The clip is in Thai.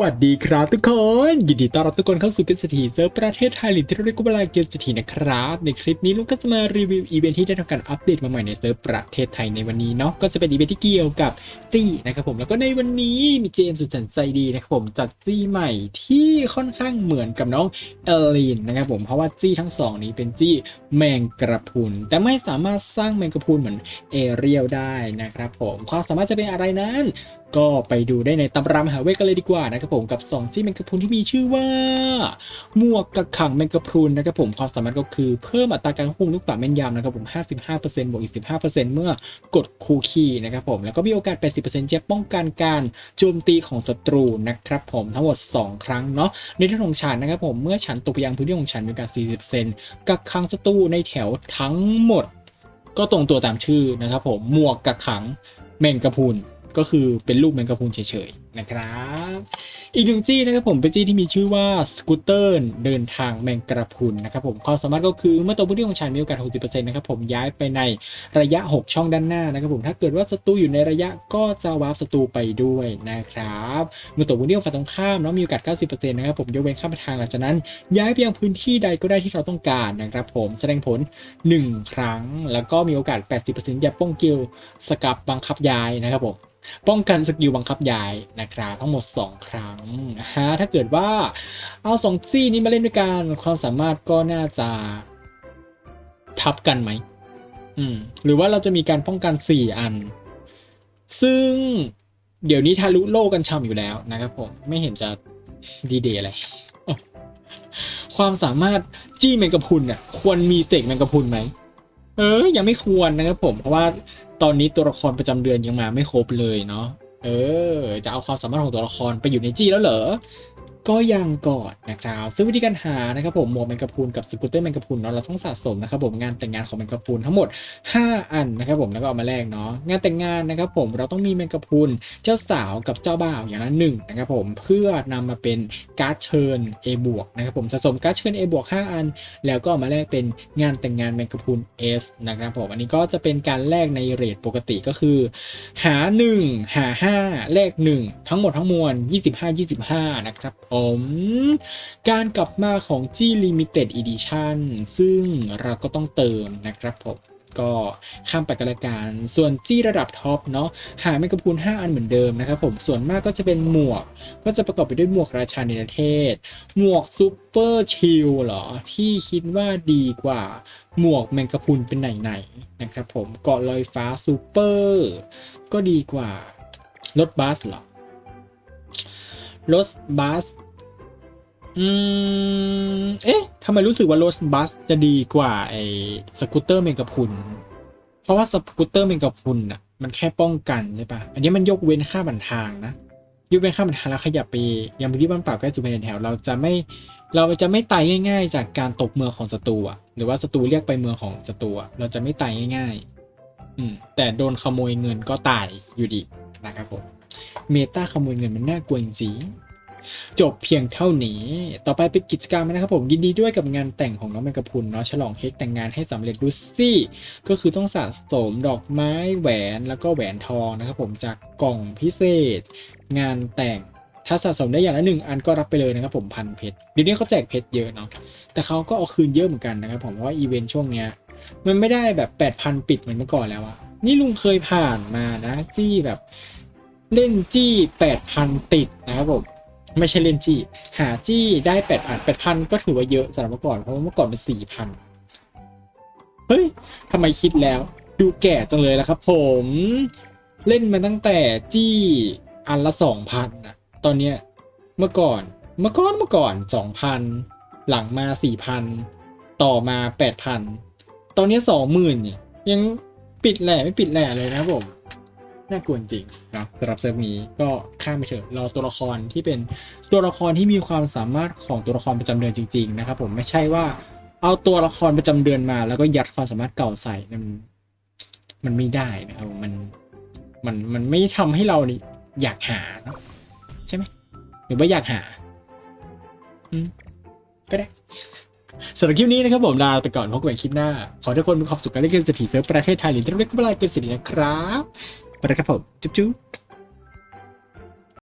วัสดีครับทุกคน ยินดีต้อนรับทุกคนเข้าสู่เกมสถีเซิร์ฟประเทศไทยหรือที่เรียกว่าเกมสถีนะครับ ในคลิปนี้ลุงก็จะมารีวิวอีเวนท์ที่ได้ทำการอัปเดตมาใหม่ในเซิร์ฟประเทศไทยในวันนี้เนาะก็จะเป็นอีเวนท์ที่เกี่ยวกับจี้นะครับผมแล้วก็ในวันนี้มีเจมส์สุดแสนใจดีนะครับผมจัดจี้ใหม่ที่ค่อนข้างเหมือนกับน้องเอลลีนนะครับผมเพราะว่าจี้ทั้งสองนี้เป็นจี้แมงกระพุนแต่ไม่สามารถสร้างแมงกระพุนเหมือนเอเรียลได้นะครับผมความสามารถจะเป็นอะไรนั้นก็ไปดูได้ในตำรามหาเวทกันเลยดีกว่านะครับผมกับ2จี้แมงกะพรุนที่มีชื่อว่าหมวกกักขังแมงกะพรุนนะครับผมความสามารถก็คือเพิ่มอัตราการควบคุมลูกตาแม่นยำนะครับผม 55%บวกอีก 15%เมื่อกดคูคีนะครับผมแล้วก็มีโอกาส 80%จะป้องกันการโจมตีของศัตรูนะครับผมทั้งหมด 2 ครั้งเนาะในที่ของฉันนะครับผมเมื่อฉันตกไปยังพื้นที่ของฉันมีโอกาส40%กักขังศัตรูในแถวทั้งหมด ก็ตรงตัวตามชื่อนะครับผมหมวกกักขังแมงกะพรุน ก็คือเป็นรูปแมงกะพรุนเฉย นะครับ อีกหนึ่งจี้นะครับผมเป็นจี้ที่มีชื่อว่าสกูตเตอร์เดินทางแมงกระพุนนะครับผมความสามารถก็คือเมื่อตัวพื้นที่ของฉันมีโอกาส 60%นะครับผมย้ายไปในระยะ 6 ช่องด้านหน้านะครับผมถ้าเกิดว่าศัตรูอยู่ในระยะก็จะวาร์ปศัตรูไปด้วยนะครับเมื่อตัวพื้นที่ของฝ่ายตรงข้ามเนาะมีโอกาส 90%นะครับผมยกเว้นข้ามทางหลังจากนั้น ย้ายไปยังพื้นที่ใดก็ได้ที่เราต้องการนะครับผมแสดงผล 1 ครั้ง แล้วก็มีโอกาส 80%อย่าป้องกิลสกับบังคับย้ายนะครับผมป้องกันสกิลบังคับย้ายนะครับทั้งหมด 2 ครั้งนะฮะถ้าเกิดว่าเอาสองซี่นี้มาเล่นด้วยกันความสามารถก็น่าจะทับกันไหมอืมหรือว่าเราจะมีการป้องกัน 4 อัน ซึ่งเดี๋ยวนี้ทะลุโลกกันช่ำอยู่แล้วนะครับผมไม่เห็นจะดีเดย์อะไร ความสามารถจี้แมงกะพรุนเนี่ยควรมีเสกแมงกะพรุนไหมเออ ยังไม่ควรนะครับผม เพราะว่าตอนนี้ตัวละครประจำเดือนยังมาไม่ครบเลยเนาะ เออ จะเอาความสามารถของตัวละครไปอยู่ในจี้แล้วเหรอ ก็ยังกอนนะครับซึ่งวิธีการหานะครับผมหมวกแมงกะพรุนกับสกูตเตอร์แมงกะพรุนเนาะเราต้องสะสมนะครับผมงานแต่งงานของแมงกะพรุนทั้งหมด 5 อันนะครับผมแล้วก็เอามาแลกเนาะงานแต่งงานนะครับผมเราต้องมีแมงกะพรุนเจ้าสาวกับเจ้าบ่าวอย่างละหนึ่งนะครับผมเพื่อนำมาเป็นการ์ดเชิญ A บวกนะครับผมสะสมการ์ดเชิญ A บวก5อัน แล้วก็เอามาแลกเป็นงานแต่งงานแมงกะพรุน S นะครับผมอันนี้ก็จะเป็นการแลกในเรทปกติก็คือ หา 1 หา 5 แลก 1 ทั้งหมดทั้งมวล25 25 นะครับผมการกลับมาของ G Limited Edition ซึ่งเราก็ต้องเติมนะครับผมก็ข้ามไปกันละกันส่วนจี้ระดับท็อปเนาะหาแมงกระพรุน5 อันเหมือนเดิมนะครับผมส่วนมากก็จะเป็นหมวก ก็จะประกอบไปด้วยหมวกราชาเนประเทศ หมวกซูเปอร์ชิลเหรอ ที่คิดว่าดีกว่าหมวกแมงกะพรุนเป็นไหนๆนะครับผมเกาะลอยฟ้าซูเปอร์ก็ดีกว่า รถบัสเหรอ รถบัส อืม เอ๊ะทำไมรู้สึกว่ารถบัสจะดีกว่าไอ้สกูตเตอร์แมงกะพุน เพราะว่าสกูตเตอร์แมงกะพุนอะ มันแค่ป้องกันใช่ปะอันนี้มันยกเว้นค่าบันทางนะ ยกเป็นข้าบรรทัดแล้วขยับไปยังพื้นที่บ้านเปล่าใกล้จุดเป็นแถว เราจะไม่ เราจะไม่ตายง่าย ๆ จากการตกเมืองของศัตรูอะหรือว่าศัตรูเรียกไปเมืองของศัตรูเราจะไม่ตายง่าย ๆ อืม แต่โดนขโมยเงินก็ตายอยู่ดีนะครับผม เมตาขโมยเงินมันน่ากลัวจริง จบเพียงเท่านี้ ต่อไปเป็นกิจกรรมนะครับผมยินดีด้วยกับงานแต่งของน้องแมงกะพุนเนาะฉลองเค้กแต่งงานให้สำเร็จดูซี่ ก็คือต้องสะสมดอกไม้แหวนแล้วก็แหวนทองนะครับผมจากกล่องพิเศษ งานแต่งถ้าสะสมได้อย่างละหนึ่งอันก็รับไปเลยนะครับผมพันเพชรเดี๋ยวนี้เขาแจกเพชรเยอะเนาะแต่เขาก็เอาคืนเยอะเหมือนกันนะครับผมเพราะว่าอีเวนต์ช่วงเนี้ยมันไม่ได้แบบแปดพันปิดเหมือนเมื่อก่อนแล้วอะนี่ลุงเคยผ่านมานะจี้แบบเล่นจี้แปดพันติดนะครับผม ไม่ใช่เล่นจี้ หาจี้ได้แปดพันแปดพันก็ถือว่าเยอะสำหรับเมื่อก่อนเพราะว่าเมื่อก่อนเป็นสี่พันเฮ้ยทำไมคิดแล้วดูแก่จังเลยละครับ ผมเล่นมาตั้งแต่จี้อันละสองพันนะตอนเนี้ยเมื่อก่อนเมื่อก่อนเมื่อก่อนสองพันหลังมาสี่พันต่อมาแปดพันตอนนี้สองหมื่นเนี่ยยังปิดแหล่ไม่ปิดแหล่เลยนะผม น่ากลัวจริงนะสำหรับเซิร์ฟนี้ก็ข้ามไปเถอะรอตัวละครที่เป็นตัวละครที่มีความสามารถของตัวละครประจำเดือนจริง ๆ นะครับ ผมไม่ใช่ว่าเอาตัวละครประจำเดือนมา แล้วก็ยัดความสามารถเก่าใส่มันมันไม่ได้นะครับมันมันมันไม่ทำให้เราอยากหาเนะใช่ไหมหรือว่าอยากหาอืมก็ได้สำหรับคลิปนี้นะครับผมลาไปก่อนพบกันใหม่คลิปหน้า ขอทุกคนมีความสุขกับเล่นเกมเศรษฐีเซิร์ฟประเทศไทยหรือที่เราเรียกว่าเกมเศรษฐีนะครับ ไปแล้